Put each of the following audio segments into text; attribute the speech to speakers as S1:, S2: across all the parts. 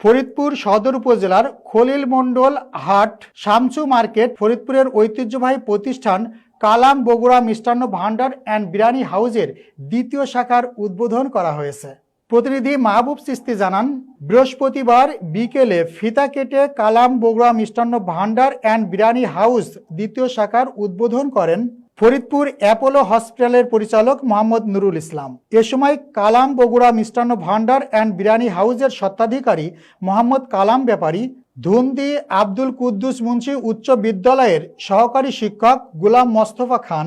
S1: ফরিদপুর সদর উপজেলার খলিল মণ্ডল হাট, শামসু মার্কেট, ফরিদপুরের ঐতিহ্যবাহী প্রতিষ্ঠান কালাম বগুড়া মিষ্টান্ন ভান্ডার অ্যান্ড বিরিয়ানি হাউজের দ্বিতীয় শাখার উদ্বোধন করা হয়েছে। প্রতিনিধি মাহবুব সিস্তি জানান, বৃহস্পতিবার বিকেলে ফিতা কেটে কালাম বগুড়া মিষ্টান্ন ভান্ডার অ্যান্ড বিরিয়ানি হাউস দ্বিতীয় শাখার উদ্বোধন করেন ফরিদপুর অ্যাপোলো হসপিটালের পরিচালক মোহাম্মদ নুরুল ইসলাম। এ সময় কালাম বগুড়া মিষ্টান্ন ভান্ডার অ্যান্ড বিরিয়ানি হাউজের স্বত্বাধিকারী মোহাম্মদ কালাম ব্যাপারী ধুন্দি আব্দুল কুদ্দুস মুন্সি উচ্চ বিদ্যালয়ের সহকারী শিক্ষক গুলাম মোস্তফা খান,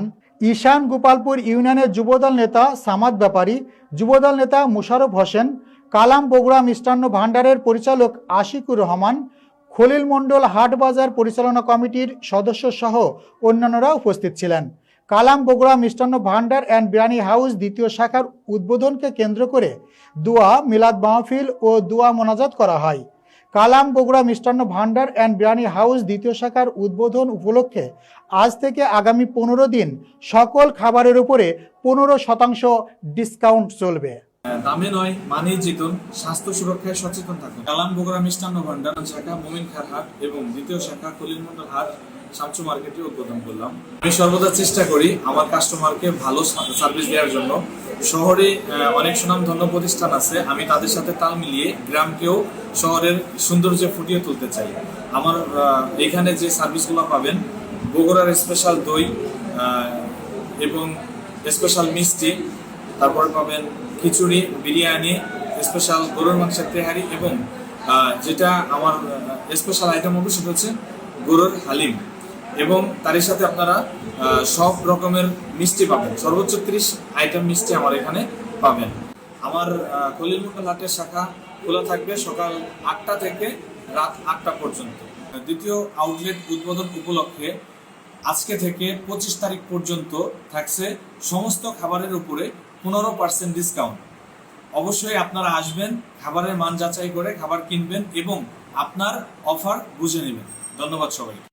S1: ঈশান গোপালপুর ইউনিয়নের যুবদল নেতা সামাদ ব্যাপারী, যুবদল নেতা মুশারফ হোসেন, কালাম বগুড়া মিষ্টান্ন ভান্ডারের পরিচালক আশিকুর রহমান, খলিল মণ্ডল হাট বাজার পরিচালনা কমিটির সদস্য সহ অন্যান্যরা উপস্থিত ছিলেন। কালাম বগুড়া মিষ্টান্ন ভান্ডার অ্যান্ড বিরিয়ানি হাউস দ্বিতীয় শাখার উদ্বোধনকে কেন্দ্র করে দোয়া, মিলাদ মাহফিল ও দোয়া মোনাজাত করা হয়। কালাম বগুড়া মিষ্টান্ন ভান্ডার অ্যান্ড বিরিয়ানি হাউস দ্বিতীয় শাখার উদ্বোধন উপলক্ষে আজ থেকে আগামী পনেরো দিন সকল খাবারের উপরে পনেরো শতাংশ ডিসকাউন্ট চলবে।
S2: দামে নয়, মানেই জিতুন। স্বাস্থ্য সুরক্ষায় সচেতন থাকুন। কালাম বগুড়া মিষ্টান্ন ভান্ডার শাখা মোমিন খার হাট এবং দ্বিতীয় শাখা কলিল মন্ডল হাট শামসু মার্কেটে উদ্বোধন করলাম। আমি সর্বদা চেষ্টা করি আমার কাস্টমারকে ভালো সার্ভিস দেওয়ার জন্য। শহরে অনেক সুনামধন্য প্রতিষ্ঠান আছে। আমি তাদের সাথে তাল মিলিয়ে গ্রামকেও শহরের সৌন্দর্যে ফুটিয়ে তুলতে চাই। আমার এখানে যে সার্ভিসগুলো পাবেন, বগুড়ার স্পেশাল দই এবং স্পেশাল মিষ্টি, তারপর পাবেন খিচুড়ি, বিরিয়ানি স্পেশাল গরুর মাংসের তেহারি এবং যেটা আমার স্পেশাল আইটেম হবে সেটা হচ্ছে গরুর হালিম। এবং তারই সাথে আপনারা সব রকমের মিষ্টি পাবেন। সর্বোচ্চ ত্রিশ আইটেম মিষ্টি আমার এখানে পাবেন। আমার কলিল মন্ডল হাটের শাখা খোলা থাকবে সকাল আটটা থেকে রাত আটটা পর্যন্ত। দ্বিতীয় আউটলেট উদ্বোধন উপলক্ষে আজকে থেকে পঁচিশ তারিখ পর্যন্ত থাকছে সমস্ত খাবারের উপরে পনেরো পার্সেন্ট ডিসকাউন্ট অবশ্যই আপনারা আসবেন, খাবারের মান যাচাই করে খাবার কিনবেন এবং আপনার অফার বুঝে নেবেন। ধন্যবাদ সবাই